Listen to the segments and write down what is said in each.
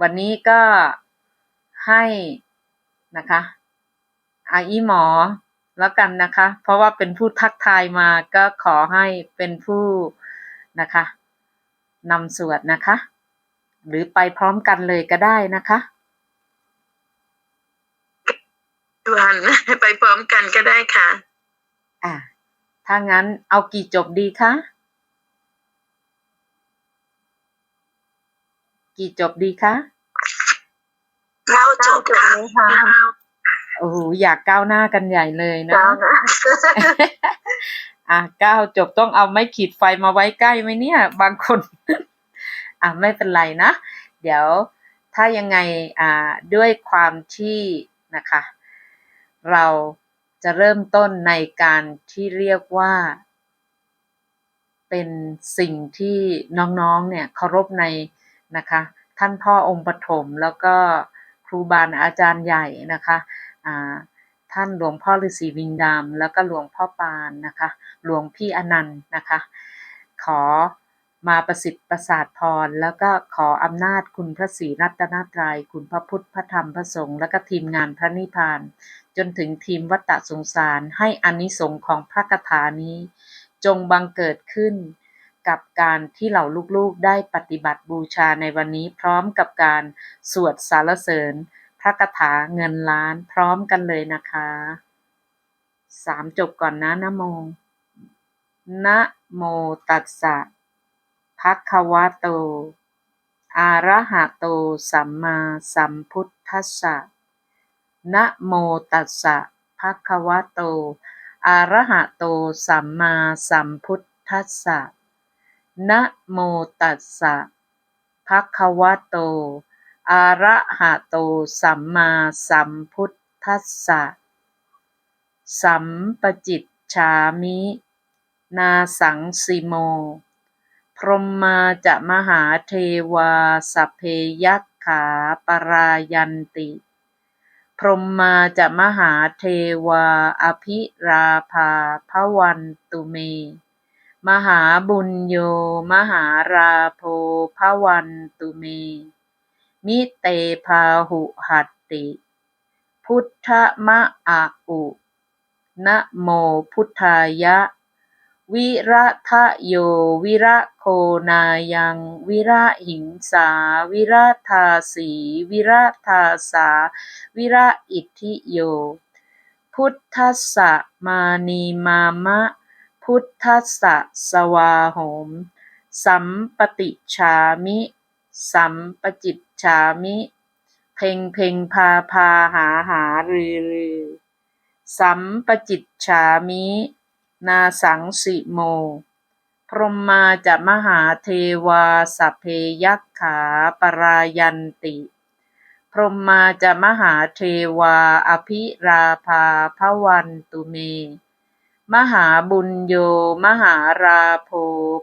วันนี้ก็ให้นะคะอาอีหมอแล้วกันนะคะ เพราะว่าเป็นผู้ทักทายมาก็ขอให้เป็นผู้นะคะนำสวดนะคะ หรือไปพร้อมกันเลยก็ได้นะคะด่วนไปพร้อมกันก็ได้ค่ะ อ่าถ้างั้นเอากี่จบดีคะ กี่จบดีคะเก้าจบค่ะโอ้โหอยากก้าวหน้ากันใหญ่เลยนะเก้านะอะก้าวจบต้องเอาไม้ขีดไฟมาไว้ใกล้ไหมเนี่ย บางคน อะไม่เป็นไรนะ เดี๋ยวถ้ายังไงอ่าด้วยความที่นะคะ เราจะเริ่มต้นในการที่เรียกว่า เป็นสิ่งที่น้องๆเนี่ยเคารพในนะคะ ท่านพ่อองค์ปฐมแล้วก็ครูบาอาจารย์ใหญ่นะคะท่านหลวงพ่อฤาษีวิงดามแล้วก็หลวงพ่อปานนะคะ หลวงพี่อนันต์นะคะ ขอมาประสิทธิ์ประสาทพร แล้วก็ขออำนาจคุณพระศรีรัตนตรัย คุณพระพุทธพระธรรมพระสงฆ์และก็ทีมงานพระนิพพาน จนถึงทีมวัตตะสงสารให้อานิสงส์ของพระคาถานี้ จงบังเกิดขึ้น กับการที่เหล่าลูก ๆ ได้ปฏิบัติบูชาในวันนี้พร้อมกับการสวดสารเสริญพระคาถาเงินล้านพร้อมกันเลยนะคะสามจบก่อนนะนะโมนะโมตัสสะภะคะวะโต อะระหะโต สัมมาสัมพุทธัสสะนะโมตัสสะภะคะวะโต อะระหะโต สัมมาสัมพุทธัสสะ นะโมตัสสะภะคะวะโต อะระหะโต สัมมาสัมพุทธัสสะ สัมปจิตฉามิ นาสังสิโม พรหมาจะมหาเทวาสเพยัคขาปรายันติ พรหมาจะมหาเทวา อภิราภาพวันตุเม มหาบุญโย มหาราโพพวันตุเม มิเตพาหุหัตติ พุทธมะอะอุนะโมพุทธายะ วิระทะโย วิระโคนายัง วิระหิงสา วิระทาสี วิระทาสา วิระอิทธิโย พุทธสสะมานีมามะ พุทธัสสะ สวาโหม สัมปติฉามิ สัมปจิตฉามิ เพ่งเพ่งพาพาหาหารือรือ สัมปจิตฉามิ นาสังสิโม พรหมาจะมหาเทวาสัพเพยัคขาปรายันติ พรหมาจะมหาเทวาอภิราภาพวันตุเม มหาบุญโย มหาราโพ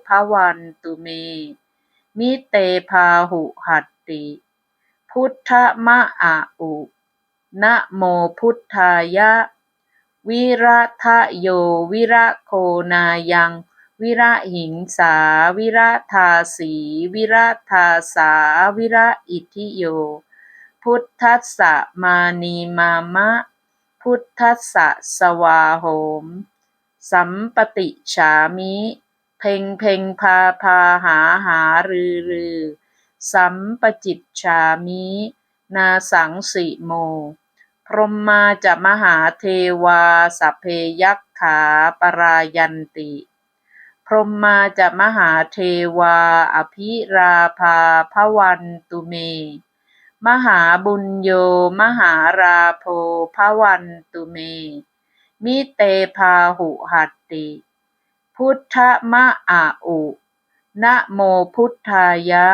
พวันตุเม มิเตพาหุหัตติ พุทธมะอะอุ นะโมพุทธายะ วิระทะโย วิระโคนายัง วิระหิงสา วิระทาสี วิระทาสา วิระอิทิโย พุทธัสสะมานีมามะ พุทธัสสะสวาโหม สัมปติฉามิ เพ่งเพ่งพาพาหาหารือรือ สัมปจิตฉามิ นาสังสิโม พรหมาจะมหาเทวาสัพเพยัคขาปรายันติ พรหมาจะมหาเทวา อภิราภาพวันตุเม มหาบุญโย มหาราโพพวันตุเม มิเตพาหุหัตติ พุทธมะอะอุนะโมพุทธายะ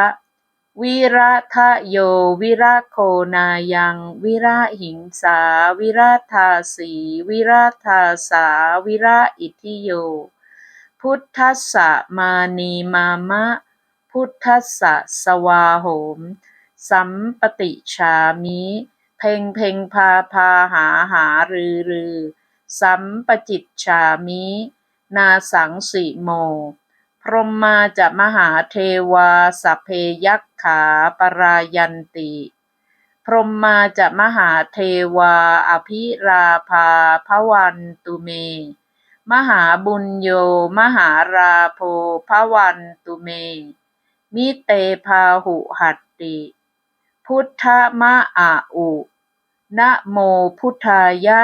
วิระทะโยวิระโคนายัง วิระหิงสา วิระทาสี วิระทาสา วิระอิทิโย พุทธัสสะมานีมามะ พุทธัสสะสวาโหม สัมปติฉามิ เพ่งเพ่งพาพาหาหารือรือ สัมปจิตฉามิ นาสังสิโม พรหมาจะมหาเทวาสเพยักขาปรายันติ พรหมาจะมหาเทวาอภิราภาพวันตุเม มหาบุญโย มหาราโพพวันตุเม มิเตพาหุหัตติ พุทธมะอาอุนะโมพุทธายะ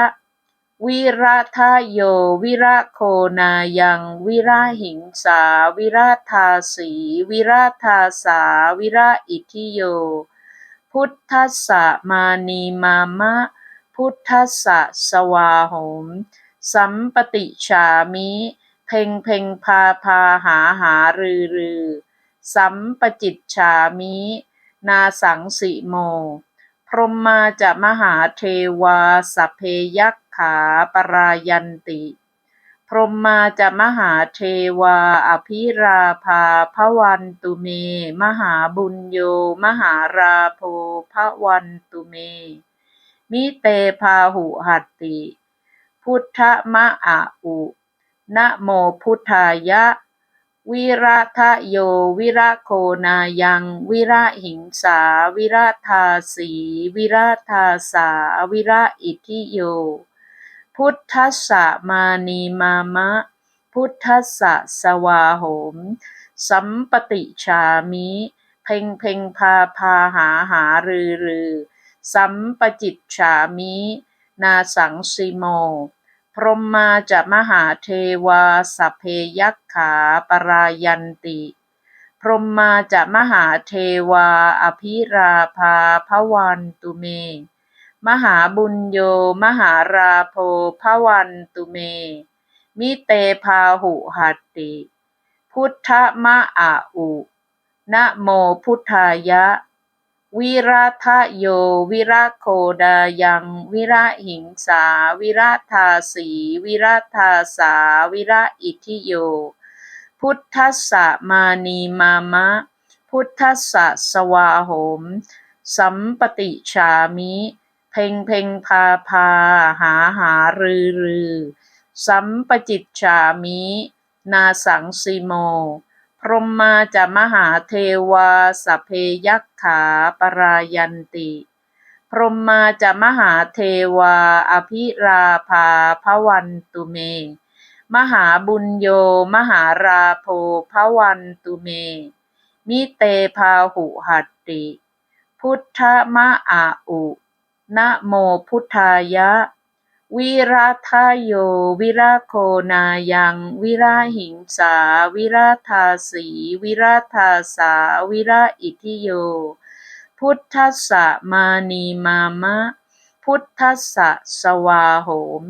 วิระทะโย วิระโคนายัง วิระหิงสา วิระทาสี วิระทาสา วิระอิทิโย พุทธัสสะมานีมามะ พุทธัสสะสวาหม สัมปติฉามิ เพ่งเพ่งพาพาหาหารือรือ สัมปจิตฉามิ นาสังสิโม พรหมาจะมหาเทวาสเพยัก ขาปรายันติ พรหมาจะมหาเทวา อภิราภาพวันตุเม มหาบุญโย มหาราโพพวันตุเม มิเตพาหุหัตติ พุทธมะอาอุนะโมพุทธายะ วิระทะโย วิระโคนายัง วิระหิงสา วิระทาสี วิระทาสา วิระอิทิโย พุทธัสสะมานีมามะ พุทธัสสะสวาโหม สัมปติฉามิ เพ่งเพ่งพาพาหาหารือรือ สัมปจิตฉามิ นาสังสิโม พรหมาจะมหาเทวาสเพยักขาปรายันติ พรหมาจะมหาเทวาอภิราภาพวันตุเม มหาบุญโย มหาราโพพวันตุเม มิเตพาหุหัตติ พุทธมะอาอุนะโมพุทธายะ วิราทะโย วิระโคดายัง วิระหิงสา วิระทาสี วิระทาสา วิระอิทิโย พุทธัสสะมานีมามะ พุทธัสสะสวาโหม สัมปติฉามิ เพ่งเพ่งพาพา หาหารือรือ สัมปจิตฉามิ นาสังสิโม พรหมาจะมหาเทวาสเพยักขาปรายันติ พรหมาจะมหาเทวา อภิราภาพวันตุเม มหาบุญโย มหาราโพพวันตุเม มิเตพาหุหัตติ พุทธมะอาอุ นะโมพุทธายะ วิราทะโย วิราโคนายัง วิราหิงสา วิราทาสี วิราทาสา วิราอิทิโย พุทธัสสะมานีมามะ พุทธัสสะสวาโหม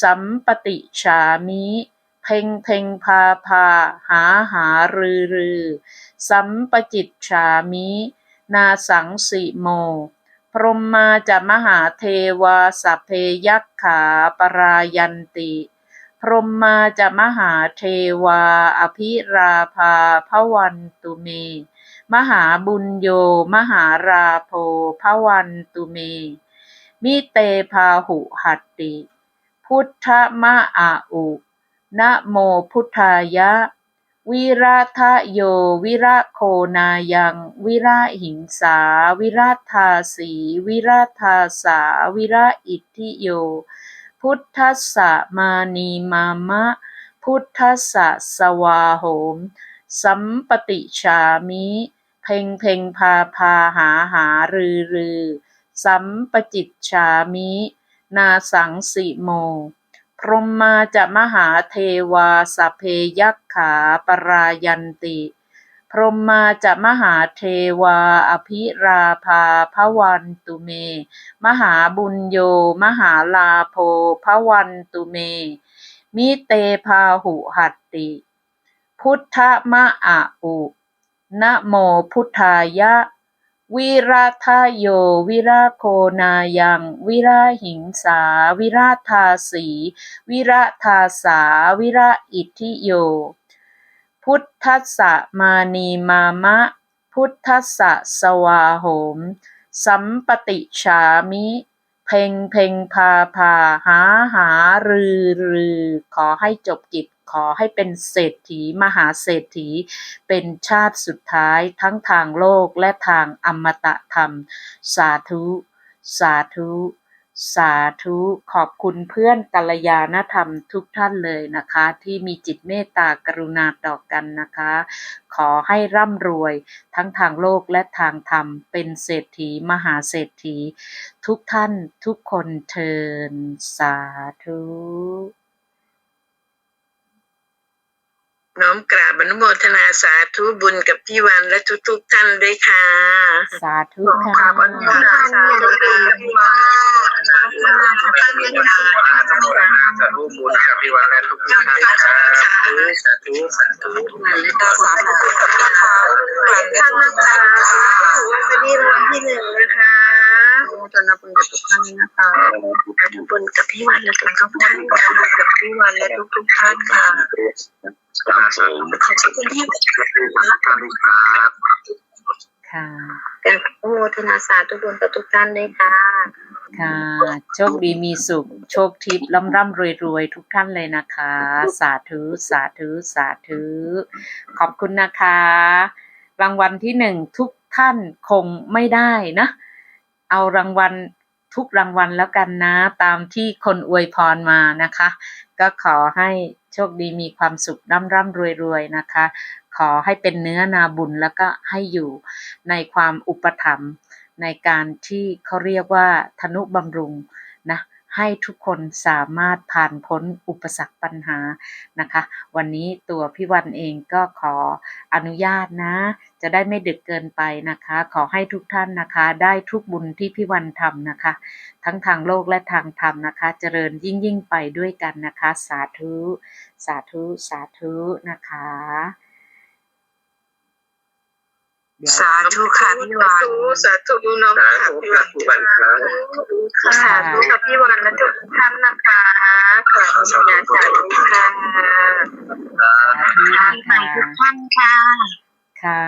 สัมปติฉามิเพ่งเพ่งพาพาหาหารือรือ สัมปจิตฉามิ นาสังสิโม รหมาจะมหาเทวาสัพเพยักขาปรายันติ พรหมาจะมหาเทวา อภิราภาพวันตุเม มหาบุญโย มหาราโพพวันตุเม มิเตพาหุหัตติ พุทธมะอาอุนะโมพุทธายะ วิราทะโย วิระโคนายัง วิระหิงสา วิราทาสี วิราทาสา วิระอิทธิโย พุทธัสสะมานีมามะ พุทธัสสะสวาโหม สัมปติฉามิ เพ่งเพ่งพาพาหาหารือรือ สัมปจิตฉามิ นาสังสิโม พรหมาจะมหาเทวาสัพเพยักขาปรายันติ พรหมาจะมหาเทวาอภิราภาพวันตุเม มหาบุญโย มหาลาโพพวันตุเม มิเตพาหุหัตติ พุทธมะอาอุนะโมพุทธายะ วิราทะโย วิราโคนายัง วิราหิงสา วิราทาสี วิราทาสา วิราอิทธิโย พุทธัสสะมานีมามะ พุทธัสสะสวาโหม สัมปติฉามิ เพ่งเพ่งพาพาหาหารือรือขอให้จบกิจ ขอให้เป็นเศรษฐีมหาเศรษฐี เป็นชาติสุดท้ายทั้งทางโลกและทางอมตะธรรม สาธุ สาธุ สาธุ ขอบคุณเพื่อนกัลยาณธรรมทุกท่านเลยนะคะ ที่มีจิตเมตตากรุณาต่อกันนะคะ ขอให้ร่ำรวยทั้งทางโลกและทางธรรม เป็นเศรษฐีมหาเศรษฐี ทุกท่านทุกคนเทินสาธุ น้อมกราบอนุโมทนาสาธุบุญกับพี่วันและทุกๆท่านด้วยค่ะ สาธุน้อมค่ะกราบอนุโมทนาสาธุบุญกับพี่วันทุกท่านด้วยค่ะอนุโมทนาสาธุบุญกับพี่วันและทุกท่านนะครับสาธุสาธุสาธุและก็สาธุกับพี่ค่ะหลายท่านนะคะถือว่าเป็นที่รางวัลที่หนึ่งนะคะอนุโมทนาบุญกับทุกท่านนะคะอนุบุญกับพี่วันและทุกๆท่านค่ะ กับพี่วันและทุกๆท่านค่ะสาธุขอบคุณที่ทุกท่านครับค่ะกับอนุโมทนาสาธุบุญกับทุกท่านด้วยค่ะ ค่ะ โชคดีมีสุข โชคทิพย์ร่ำร่ำรวยรวยทุกท่านเลยนะคะ สาธุ สาธุ สาธุ ขอบคุณนะคะ รางวัลที่หนึ่งทุกท่านคงไม่ได้นะ เอารางวัล ทุกรางวัลแล้วกันนะตามที่คนอวยพรมานะคะ ก็ขอให้โชคดีมีความสุขร่ำร่ำรวยรวยนะคะ ขอให้เป็นเนื้อนาบุญแล้วก็ให้อยู่ในความอุปถัมภ์ในการที่เขาเรียกว่าธนุบำรุงนะ ให้ทุกคนสามารถผ่านพ้นอุปสรรคปัญหานะคะ วันนี้ตัวพี่วันเองก็ขออนุญาตนะ จะได้ไม่ดึกเกินไปนะคะ ขอให้ทุกท่านนะคะ ได้ทุกบุญที่พี่วันทำนะคะ ทั้งทางโลกและทางธรรมนะคะ เจริญยิ่งยิ่งไปด้วยกันนะคะ สาธุ สาธุ สาธุนะคะ สาธุค่ะพี่วัน สาธุน้องสาค่ะธุพี่ครัวับนพี่วันครับสาธุกับพี่วันและทุกท่านนะคะขอบคุณนะสาธุค่ะสาธุนะใหม่คะทุกท่านค่ะ ค่ะ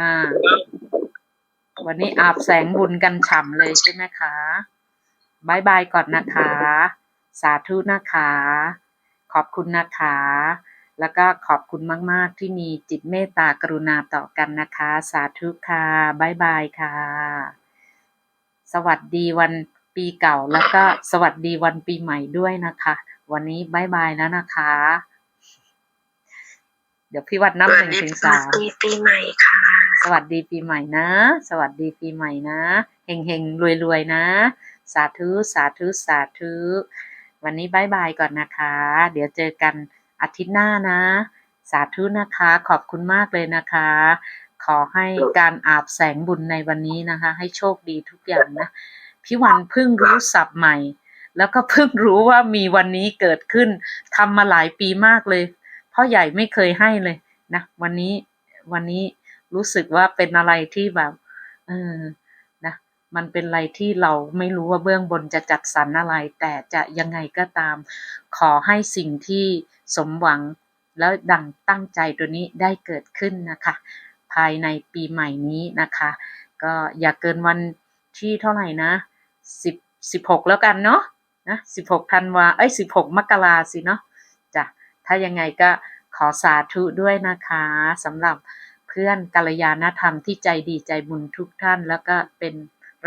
วันนี้อาบแสงบุญกันฉ่ำเลยใช่ไหมคะบายบายก่อนนะคะ สาธุนะคะ ขอบคุณนะคะ แล้วก็ขอบคุณมาก ๆ ที่มีจิตเมตตากรุณาต่อกันนะคะ สาธุค่ะบายบายค่ะ สวัสดีวันปีเก่าแล้วก็สวัสดีวันปีใหม่ด้วยนะคะ วันนี้บายบายแล้วนะคะ เดี๋ยวพี่วัดนับสหวัสนึ่งดีถึงสสาวัสมดีปีใหม่ค่ะ สวัสดีปีใหม่นะ สวัสดีปีใหม่นะเฮงเฮงรวยรวยๆนะ สาธุสาธุสาธุวันนี้บายบายก่อนนะคะ เดี๋ยวเจอกัน อาทิตย์หน้านะ สาธุนะคะ ขอบคุณมากเลยนะคะ ขอให้การอาบแสงบุญในวันนี้นะคะ ให้โชคดีทุกอย่างนะพี่วันเพิ่งรู้ศัพท์ใหม่ แล้วก็เพิ่งรู้ว่ามีวันนี้เกิดขึ้นทำมาหลายปีมากเลยพ่อใหญ่ไม่เคยให้เลยนะวันนี้วันนี้รู้สึกว่าเป็นอะไรที่แบบเออ มันเป็นอะไรที่เราไม่รู้ว่าเบื้องบนจะจัดสรรอะไร แต่จะยังไงก็ตาม ขอให้สิ่งที่สมหวังแล้วดังตั้งใจตัวนี้ได้เกิดขึ้นนะคะ ภายในปีใหม่นี้นะคะ ก็อย่าเกินวันที่เท่าไหร่นะสิบสิบหกแล้วกันเนาะนะสิบหกธันวาเอ้ยสิบหกมกราสิเนาะจ้ะถ้ายังไงก็ขอสาธุด้วยนะคะสำหรับเพื่อนกัลยาณธรรมที่ใจดีใจบุญทุกท่านแล้วก็เป็น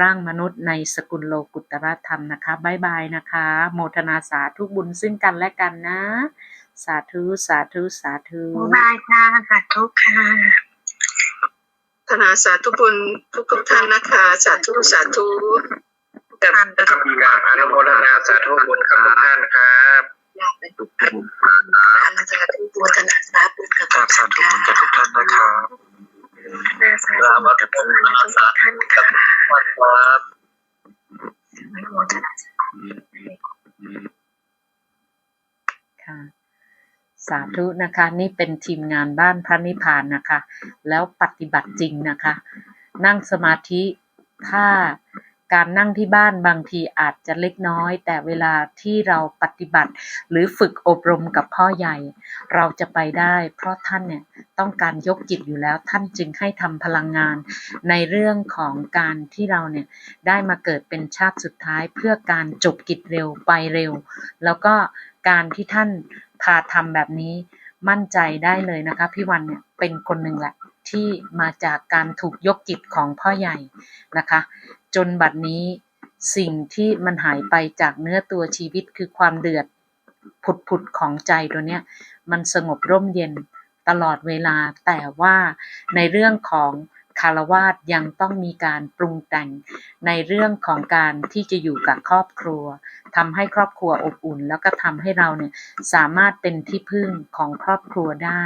ร่างมนุษย์ในสกุลโลกุตรธรรมนะคะบายบายนะคะ โมทนาสาธุบุญซึ่งกันและกันนะ สาธุ สาธุ สาธุบายค่ะ สาธุค่ะธนาสาธุบุญทุกทุกๆท่านนะคะ สาธุ สาธุกับท่านกราบอนุโมทนาสาธุบุญกับทุกท่านครับทุกท่านสาธุบุญกันสาธุบุญกับกราบสาธุบุญกับทุกท่านนะครับสาธุบุญกับทุกท่านค่ะ วันครับค่ะ สาธุนะคะ นี่เป็นทีมงานบ้านพระนิพพานนะคะ แล้วปฏิบัติจริงนะคะ นั่งสมาธิถ้า การนั่งที่บ้านบางทีอาจจะเล็กน้อย แต่เวลาที่เราปฏิบัติ หรือฝึกอบรมกับพ่อใหญ่ เราจะไปได้ เพราะท่านเนี่ยต้องการยกจิตอยู่แล้วท่านจึงให้ทำพลังงาน ในเรื่องของการที่เราเนี่ยได้มาเกิดเป็นชาติสุดท้ายเพื่อการจบกิจเร็วไปเร็ว แล้วก็การที่ท่านพาทำแบบนี้มั่นใจได้เลยนะคะพี่วันเนี่ยเป็นคนหนึ่งแหละ ที่มาจากการถูกยกจิตของพ่อใหญ่นะคะ จนบัดนี้สิ่งที่มันหายไปจากเนื้อตัวชีวิตคือความเดือดผุดๆของใจตัวเนี้ยมันสงบร่มเย็นตลอดเวลาแต่ว่าในเรื่องของคารวาสยังต้องมีการปรุงแต่งในเรื่องของการที่จะอยู่กับครอบครัวทำให้ครอบครัวอบอุ่น แล้วก็ทำให้เราเนี่ยสามารถเป็นที่พึ่งของครอบครัวได้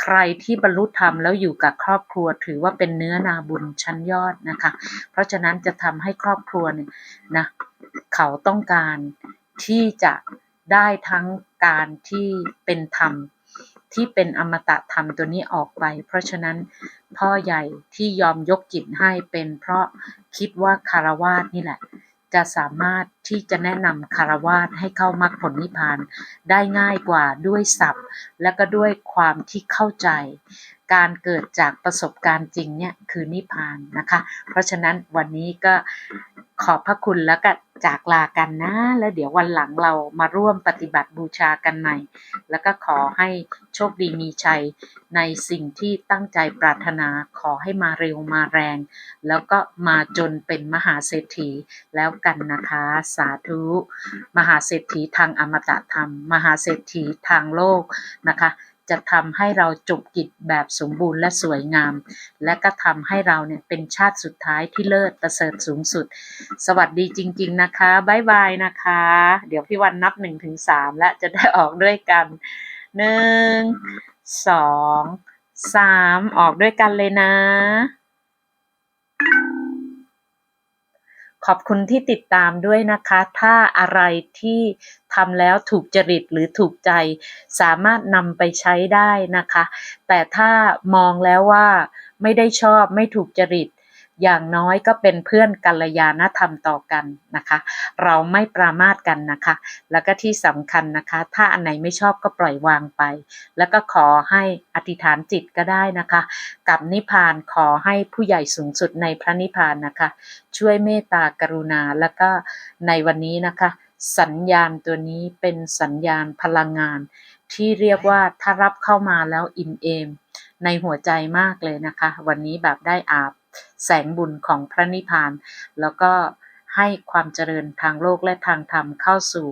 ใครที่บรรลุธรรมแล้วอยู่กับครอบครัวถือว่าเป็นเนื้อนาบุญชั้นยอดนะคะ เพราะฉะนั้นจะทำให้ครอบครัวเนี่ยนะเขาต้องการที่จะได้ทั้งการที่เป็นธรรมที่เป็นอมตะธรรมตัวนี้ออกไป เพราะฉะนั้นพ่อใหญ่ที่ยอมยกจิตให้เป็นเพราะคิดว่าคารวาสนี่แหละ จะสามารถที่จะแนะนำคารวาสให้เข้ามรรคผลนิพพานได้ง่ายกว่าด้วยศัพท์ และก็ด้วยความที่เข้าใจ การเกิดจากประสบการณ์จริงเนี่ยคือนิพพานนะคะ เพราะฉะนั้นวันนี้ก็ ขอบพระคุณแล้วก็จากลากันนะ แล้วเดี๋ยววันหลังเรามาร่วมปฏิบัติบูชากันใหม่ แล้วก็ขอให้โชคดีมีชัย ในสิ่งที่ตั้งใจปรารถนาขอให้มาเร็วมาแรง แล้วก็มาจนเป็นมหาเศรษฐีแล้วกันนะคะ สาธุ มหาเศรษฐีทางอมตะธรรม มหาเศรษฐีทางโลกนะคะ จะทำให้เราจบกิจแบบสมบูรณ์และสวยงาม และก็ทำให้เราเนี่ยเป็นชาติสุดท้ายที่เลิศประเสริฐสูงสุด สวัสดีจริง ๆ นะคะบ๊ายบายนะคะ เดี๋ยวพี่วันนับหนึ่งถึงสามและจะได้ออกด้วยกันหนึ่งสองสามออกด้วยกันเลยนะ ขอบคุณที่ติดตามด้วยนะคะ ถ้าอะไรที่ทำแล้วถูกจริตหรือถูกใจ สามารถนำไปใช้ได้นะคะ แต่ถ้ามองแล้วว่าไม่ได้ชอบไม่ถูกจริต อย่างน้อยก็เป็นเพื่อนกัลยาณธรรมต่อกันนะคะ เราไม่ปรามาสกันนะคะ แล้วก็ที่สำคัญนะคะ ถ้าอันไหนไม่ชอบก็ปล่อยวางไป แล้วก็ขอให้อธิษฐานจิตก็ได้นะคะ กับนิพพานขอให้ผู้ใหญ่สูงสุดในพระนิพพานนะคะ ช่วยเมตตากรุณาแล้วก็ในวันนี้นะคะ สัญญาณตัวนี้เป็นสัญญาณพลังงาน ที่เรียกว่าถ้ารับเข้ามาแล้วอิ่มเอมในหัวใจมากเลยนะคะ วันนี้แบบได้อาบ แสงบุญของพระนิพพาน แล้วก็ให้ความเจริญทางโลกและทางธรรมเข้าสู่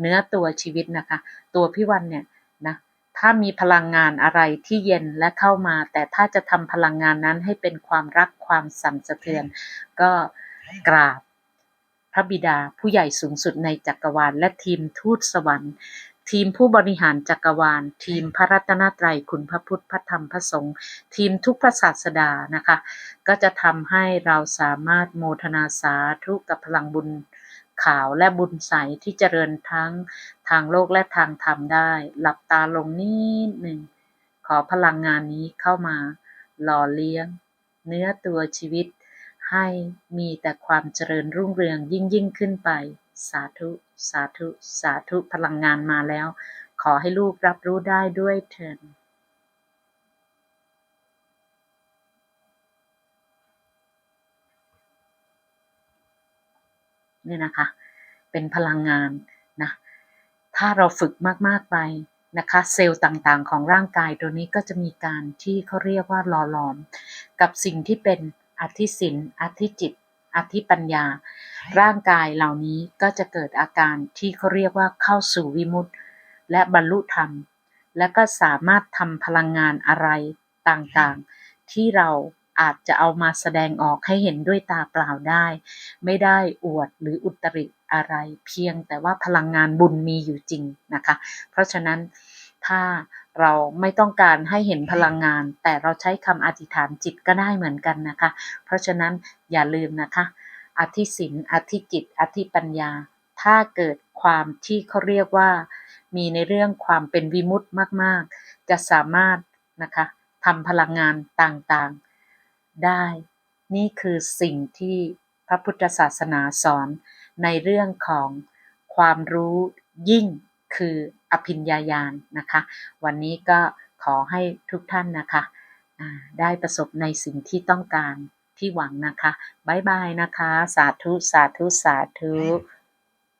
เนื้อตัวชีวิตนะคะ ตัวพี่วันเนี่ยนะถ้ามีพลังงานอะไรที่เย็นและเข้ามา แต่ถ้าจะทำพลังงานนั้นให้เป็นความรักความสั่นสะเทือน ก็กราบพระบิดาผู้ใหญ่สูงสุดในจักรวาลและทีมทูตสวรรค์ ทีมผู้บริหารจักรวาล ทีมพระรัตนตรัยคุณพระพุทธพระธรรมพระสงฆ์ทีมทุกพระศาสดานะคะ ก็จะทำให้เราสามารถโมทนาสาธุกับพลังบุญขาวและบุญใสที่เจริญทั้งทางโลกและทางธรรมได้ หลับตาลงนิดหนึ่ง ขอพลังงานนี้เข้ามา หล่อเลี้ยง เนื้อตัวชีวิต ให้มีแต่ความเจริญรุ่งเรืองยิ่งยิ่งขึ้นไป สาธุ สาธุ สาธุพลังงานมาแล้ว ขอให้ลูกรับรู้ได้ด้วยเถิดนี่นะคะ เป็นพลังงานนะ ถ้าเราฝึกมาก ๆ ไปนะคะ เซลล์ต่างๆ ของร่างกายตัวนี้ก็จะมีการที่เขาเรียกว่าหล่อหลอม กับสิ่งที่เป็นอธิศินอธิจิต อธิปัญญา ร่างกายเหล่านี้ก็จะเกิดอาการที่เขาเรียกว่าเข้าสู่วิมุตติและบรรลุธรรม และก็สามารถทำพลังงานอะไรต่างๆ ที่เราอาจจะเอามาแสดงออกให้เห็นด้วยตาเปล่าได้ ไม่ได้อวดหรืออุตริอะไรเพียงแต่ว่าพลังงานบุญมีอยู่จริงนะคะ เพราะฉะนั้นถ้า เราไม่ต้องการให้เห็นพลังงาน แต่เราใช้คำอธิษฐานจิตก็ได้เหมือนกันนะคะ เพราะฉะนั้นอย่าลืมนะคะ อธิศินอธิจิต อธิปัญญา ถ้าเกิดความที่เขาเรียกว่า มีในเรื่องความเป็นวิมุตติมาก ๆ จะสามารถนะคะทำพลังงานต่างๆ ได้ นี่คือสิ่งที่พระพุทธศาสนาสอนในเรื่องของความรู้ยิ่ง คืออภิญญาญาณนะคะ วันนี้ก็ขอให้ทุกท่านนะคะได้ประสบในสิ่งที่ต้องการที่หวังนะคะบายบายนะคะ สาธุ สาธุ สาธุ